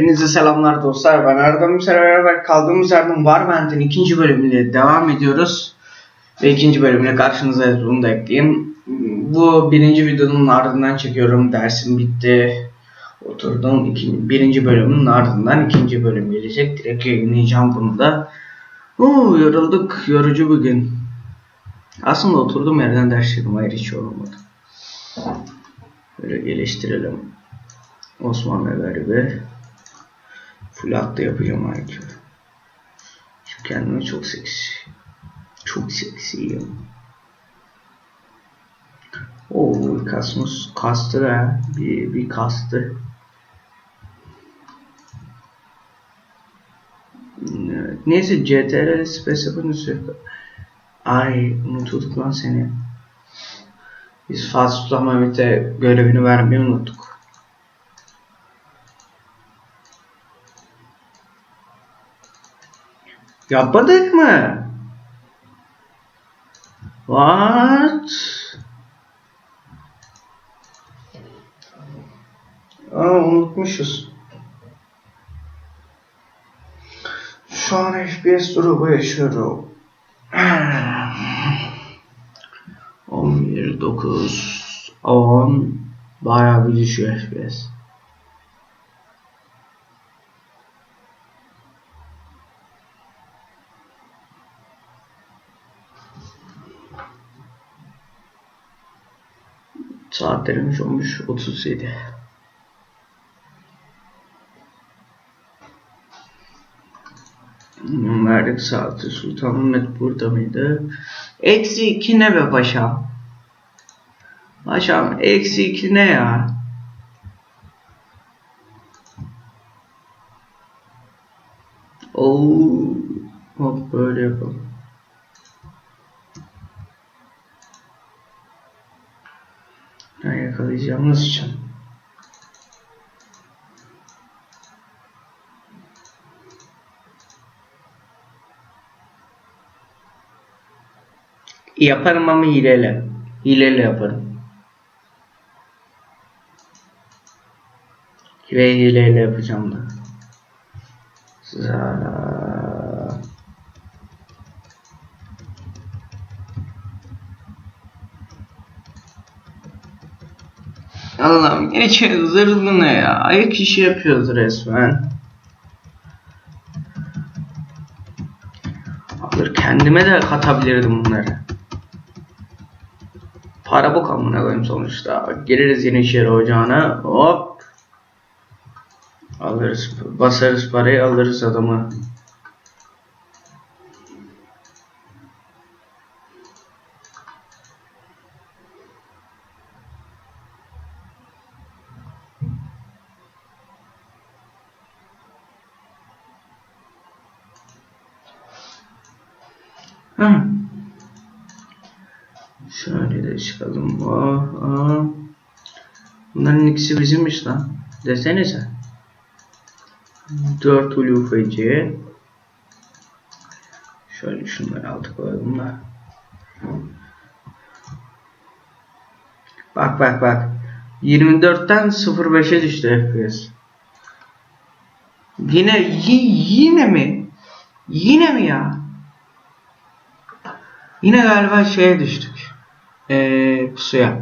Hepinize selamlar dostlar. Ben Erdem Yüsel'e beraber kaldığımız yerden Warband'in ikinci bölümüyle devam ediyoruz. Ve ikinci bölümle karşınızdayız. Bunu da ekleyeyim. Bu birinci videonun ardından çekiyorum. Dersim bitti. Oturdum. İkinci, birinci bölümün ardından ikinci bölüm gelecek. Direkt yayınlayacağım bunu da. Oo, yorulduk. Yorucu bir gün. Aslında oturdum yerden ders. Hayır hiç yorulmadım. Böyle geliştirelim. Osmanlı garibi. Full hatta yapacağım IQ. Çünkü kendime çok seksi. Çok seksiyim. Oo kasmus kastı da bir, bir kastı. Neyse CTRL space yapınca Ay unuttuk lan seni. Biz Sultan Mehmet'e görevini vermeyi unuttuk. Yapmadık mı? What? Aa unutmuşuz. Şu an FPS durumu yaşıyorum. 11, 9, 10 bayağı bir düşüyor FPS. Saatlerimiz olmuş 37. Verdik saati Sultan Mehmet burada mıydı? Eksi 2 ne be paşam? Paşam eksi 2 ne ya? Oo, hop böyle yapalım. Ben yakalayacağımız için. Yaparım ama hileyle. Hileyle yaparım. Ve hileyle yapacağım da. Za- Allah'ım geçe zırhlı ne ya? Ayak işi yapıyoruz resmen. Alır kendime de katabilirdim bunları. Para bok amına koyayım sonuçta. Geliriz yine şehir ocağına. Hop. Alırız, basarız parayı, alırız adamı. Hı. Şöyle de çıkalım. Oh, oh. Bunların ikisi bizimmiş lan. Desenize. 4 ulufeci. Şöyle şunları altı koyalım da. Bak bak bak. 24'ten 0.5'e düştü FPS. Yine yine mi? Yine mi ya? Yine galiba şeye düştük. Ee, pusuya.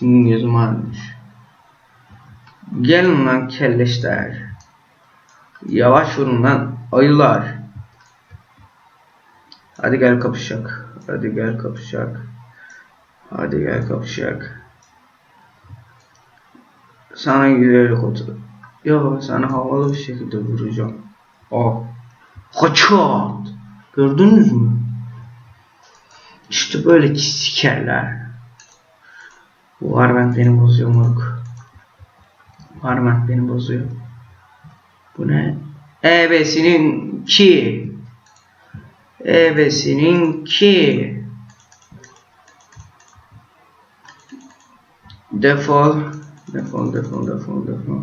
Gözüm ağrımış. Gelin lan kelleşler. Yavaş vurun lan ayılar. Hadi gel kapışacak. Hadi gel kapışacak. Hadi gel kapışacak. Sana gülerek otur. Yo sana havalı bir şekilde vuracağım. Oh. Kaçat. Gördünüz mü? İşte böyle sikerler. Bu Arment beni bozuyor moruk. Arment beni bozuyor. Bu ne? Ebesinin ki. Ebesinin ki. Defol. Defol, defol, defol, defol.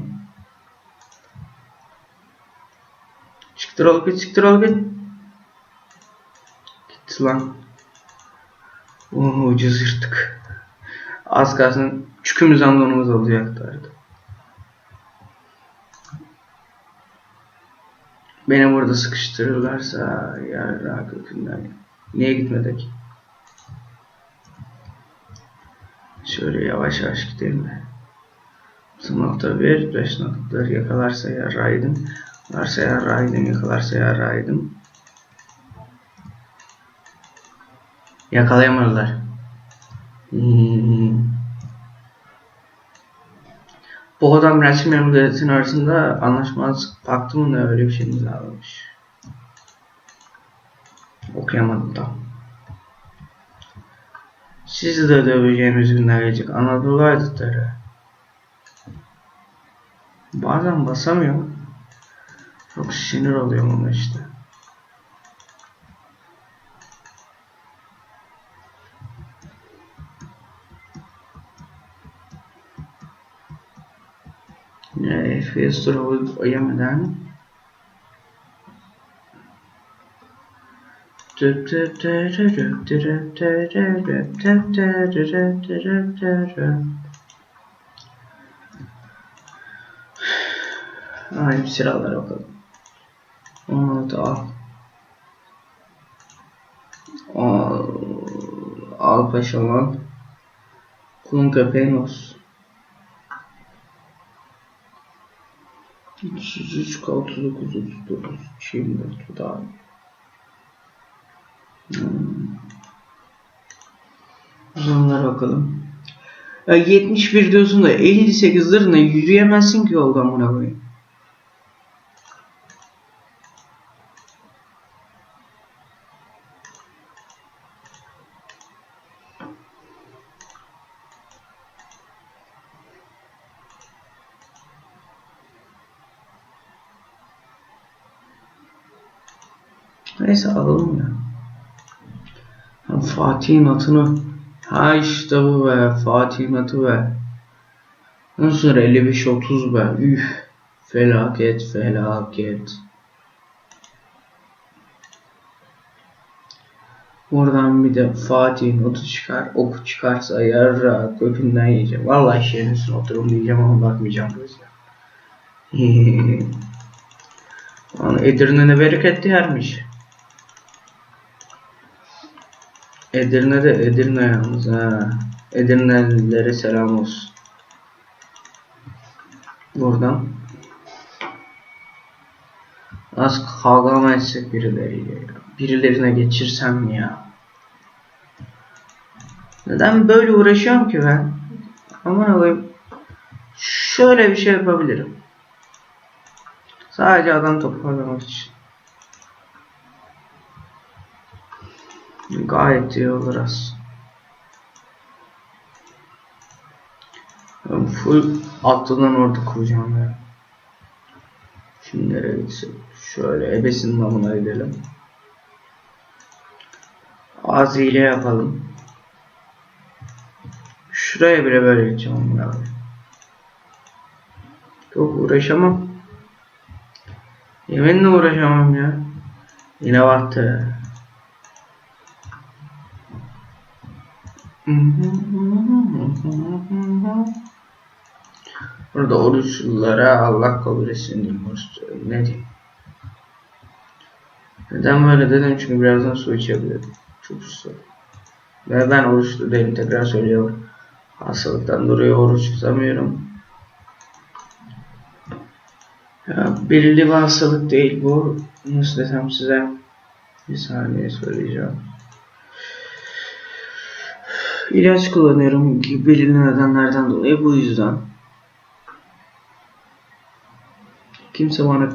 Çıktır ol git, çıktır ol git çıktı lan. Ucuz yırttık. Az kalsın çükümüz anlamımız olacaktı arada. Beni burada sıkıştırırlarsa yarra kökünden. Niye gitmedik? Şöyle yavaş yavaş gidelim de. 0.1 5 noktaları yakalarsa yarraydım. Varsa yarraydım, yakalarsa yarraydım. Yakalayamadılar. Hmm. Bu adam resim devletin arasında anlaşmazlık paktı mı ne öyle bir şey imzalamış. Okuyamadım tam. Sizi de döveceğimiz günler gelecek. Anadolu aydıtları. Bazen basamıyorum. Çok sinir oluyorum ona işte. Drop'u yemeden Ay silahlara bakalım. 16 al. Al, al paşaman. Kulun köpeğin olsun. 33 39 39 24 bu da hmm. Uzunlara bakalım. Ya 71 diyorsun da 58 lirına yürüyemezsin ki yoldan buna koyayım. Neyse alalım ya. Fatih'in atını. Ha işte bu be. Fatih'in atı be. Sonra 55-30 be. Üf. Felaket felaket. Buradan bir de Fatih'in otu çıkar. Oku çıkarsa yarra kökünden yiyeceğim. Vallahi üstüne oturum diyeceğim ama bakmayacağım gözle. Lan Edirne'ne bereketli yermiş. Edirne'de Edirne yalnız ha. Edirne'lilere selam olsun. Buradan az kavga mı etsek birileriyle ya? Birilerine geçirsem ya? Neden böyle uğraşıyorum ki ben? Aman alayım. Şöyle bir şey yapabilirim. Sadece adam toparlamak için. Gayet iyi olur aslında. Ben full atlıdan orada kuracağım ya. Şimdi nereye gitsek? Şöyle ebesinin namına gidelim. Az hile yapalım. Şuraya bile böyle gideceğim ya. Çok uğraşamam. Yeminle uğraşamam ya. Yine battı. Burada oruçlulara Allah kabul etsin diyeyim. Ne diyeyim? Neden böyle dedim? Çünkü birazdan su içebilirim. Çok susadım. Ve ben oruçlu değilim. Tekrar söylüyorum. Hastalıktan dolayı oruç tutamıyorum. Ya, belirli bir hastalık değil bu. Nasıl desem size bir saniye söyleyeceğim. İlaç kullanıyorum belirli nedenlerden dolayı bu yüzden. Kimse bana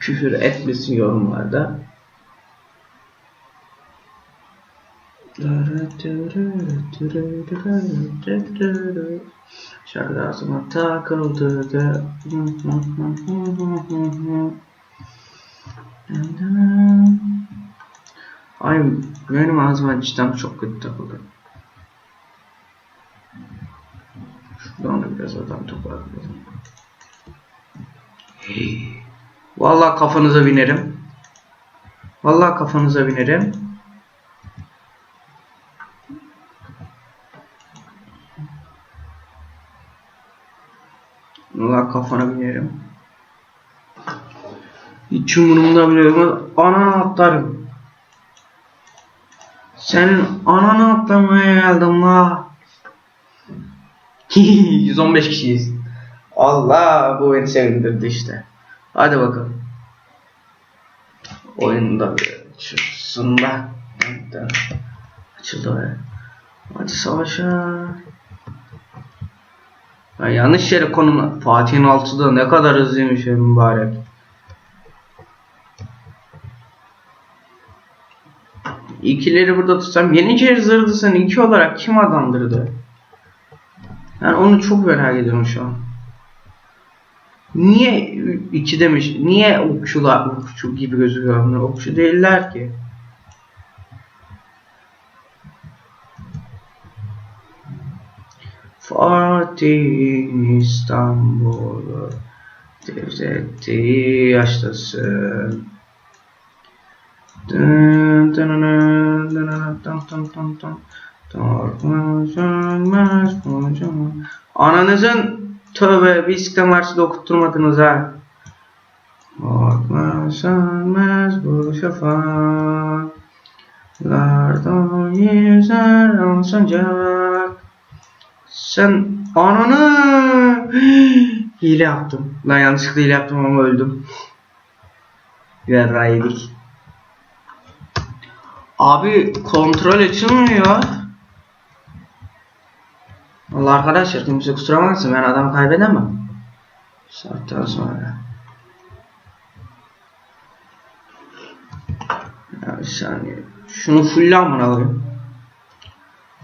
küfür etmesin yorumlarda. Şarkı ağzıma takıldı Ay benim ağzıma cidden çok kötü takıldı. Şuradan da biraz adam toparlayalım. Vallahi kafanıza binerim. Vallahi kafanıza binerim. Vallahi kafana binerim. Hiç umurumda bile olmaz. Ananı atlarım. Senin ananı atlamaya geldim la. 115 kişiyiz. Allah bu beni sevindirdi işte. Hadi bakalım. Oyunda bir çıksın da. Açıldı be. Hadi savaşa. Ya yanlış yere konum Fatih'in altı da ne kadar hızlıymış ya mübarek. İkileri burada tutsam Yeniçeri zırhlı sen iki olarak kim adandırdı? Yani onu çok merak ediyorum şu an. Niye iki demiş? Niye okçular okçu gibi gözüküyor onlar? Okçu değiller ki. Fatih İstanbul'u devletti yaştasın. Dın dın dın dın dın dın dın dın dın. Ananızın tövbe bir İstiklal Marşı da ha. Korkma sönmez bu şafaklardan yüzer sancak. Sen ananı hile yaptım. Lan yanlışlıkla hile yaptım ama öldüm. Yarra yedik. Abi kontrol açılmıyor. Allah arkadaşlar kimse kusura bakmasın ben adam kaybedemem. Saatten sonra. Ya bir saniye. Şunu fulle amına koyayım.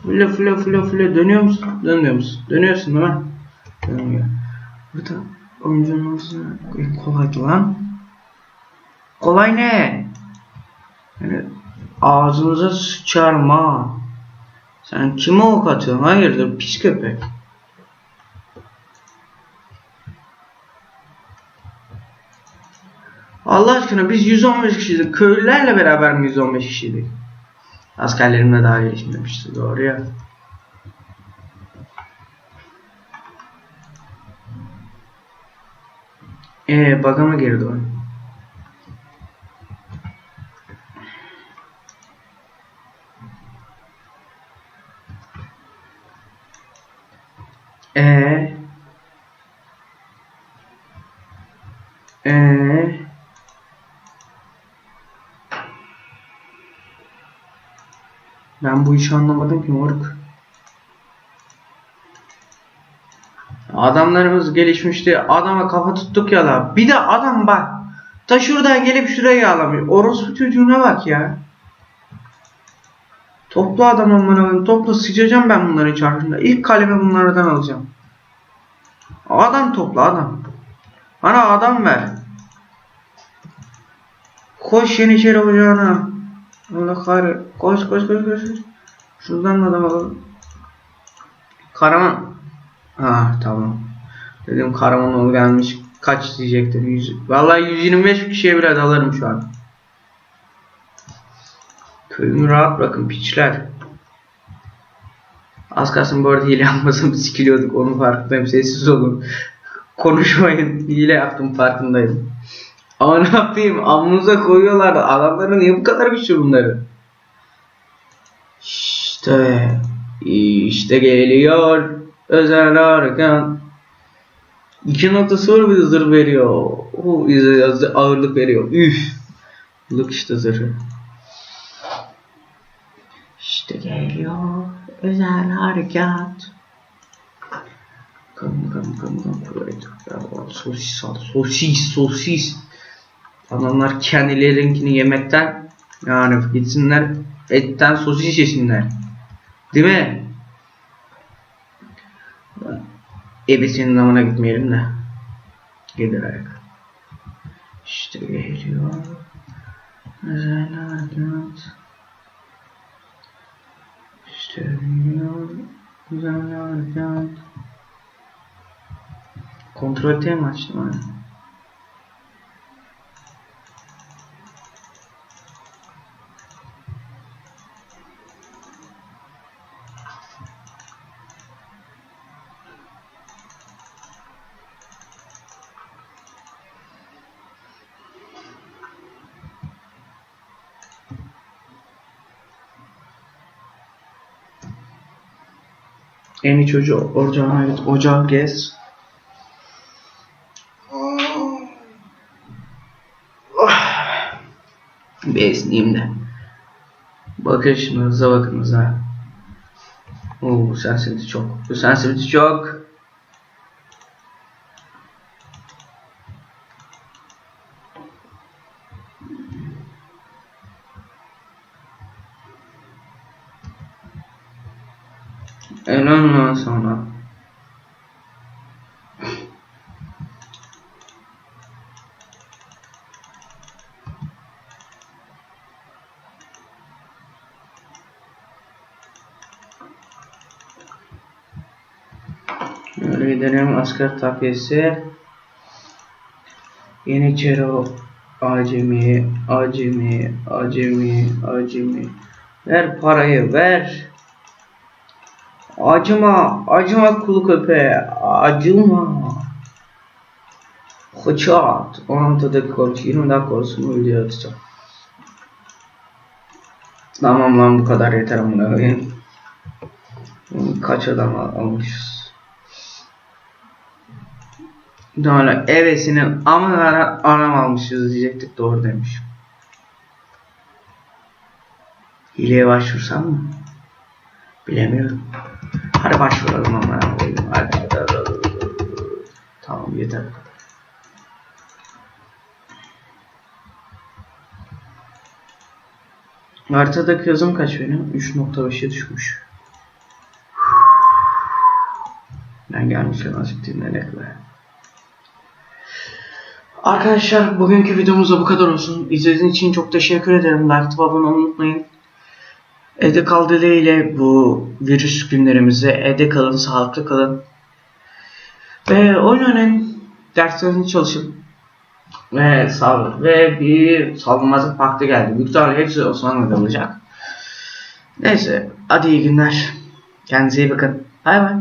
Fulle fulle fulle fulle dönüyor musun? Dönüyor musun? Dönüyorsun değil mi? Dönüyor. Burada oyuncunun kolay lan. Kolay ne? Yani ağzınıza sıçarma. Sen kime ok atıyorsun? Hayırdır pis köpek. Allah aşkına biz 115 kişiydik. Köylülerle beraber mi 115 kişiydik? Askerlerimle daha gelişmemişti doğru ya. Eee bug'a mı girdi o? Ben bu işi anlamadım ki moruk. Adamlarımız gelişmişti. Adama kafa tuttuk ya la. Bir de adam bak. Ta şuradan gelip şuraya yağlamıyor. Orospu çocuğuna bak ya. Topla adam amına Topla sıçacağım ben bunların çarşında. İlk kalemi bunlardan alacağım. Adam topla adam. Bana adam ver. Koş Yeniçeri ocağına. Allah kahre. Koş koş koş koş. Şuradan da adam alalım. Karaman. Ha tamam. Dedim Karamanoğlu gelmiş. Kaç diyecektir? 100. Vallahi 125 kişiye bile dalarım şu an. Köyümü rahat bırakın piçler. Az kalsın bu arada hile yapmasam sikiliyorduk. Onun farkındayım. Sessiz olun. Konuşmayın. Hile yaptım farkındayım. Ama ne yapayım? Amınıza koyuyorlar. Adamların niye bu kadar güçlü bunları? İşte işte geliyor özel harekat. 2.0 bir zırh veriyor. O ağırlık veriyor. Üf. Look işte zırhı. İşte geliyor özel harekat. Come come come kuvvet. Sosis al. Sosis sosis. Adamlar kendilerinkini yemekten yani gitsinler etten sosis yesinler. Değil mi? Ebesinin zamana gitmeyelim de. Gelir ayak. İşte geliyor. İşte geliyor. Güzel. Kontrol T mi açtım hani? En iyi çocuğu ocağına git. Ocağı gez. Bir esneyeyim de. Bakın şimdi hıza bakın hıza. Oo bu sensitivity çok. Bu sensitivity çok. En ondan sonra. Böyle gidelim asker takviyesi. Yeniçeri acemi, acemi, acemi, acemi. Ver parayı ver. Acıma, acıma kulu köpeğe, acıma. Hıçat, 16 dakika olmuş, 20 dakika olsun video atacağım. Tamam lan bu kadar yeter amına. Kaç adam al- almışız. Sonra evesinin amına anam almışız diyecektik doğru demiş. Hileye başvursam mı? Bilemiyorum. Hadi başvuralım ama. Hadi, hadi. Tamam yeter bu kadar. Haritadaki hızım kaç benim? 3.5'e düşmüş. Ben gelmişken azıcık dinlenek be. Arkadaşlar bugünkü videomuz da bu kadar olsun. İzlediğiniz için çok teşekkür ederim. Like abone unutmayın. Evde kal dileğiyle bu virüs günlerimizi evde kalın, sağlıklı kalın. Ve oyun oynayın, derslerinizi çalışın. Ve sağ ve bir savunmazlık paktı geldi. Büyük ihtimalle hepsi Osmanlı'da olacak. Neyse, hadi iyi günler. Kendinize iyi bakın. Bay bay.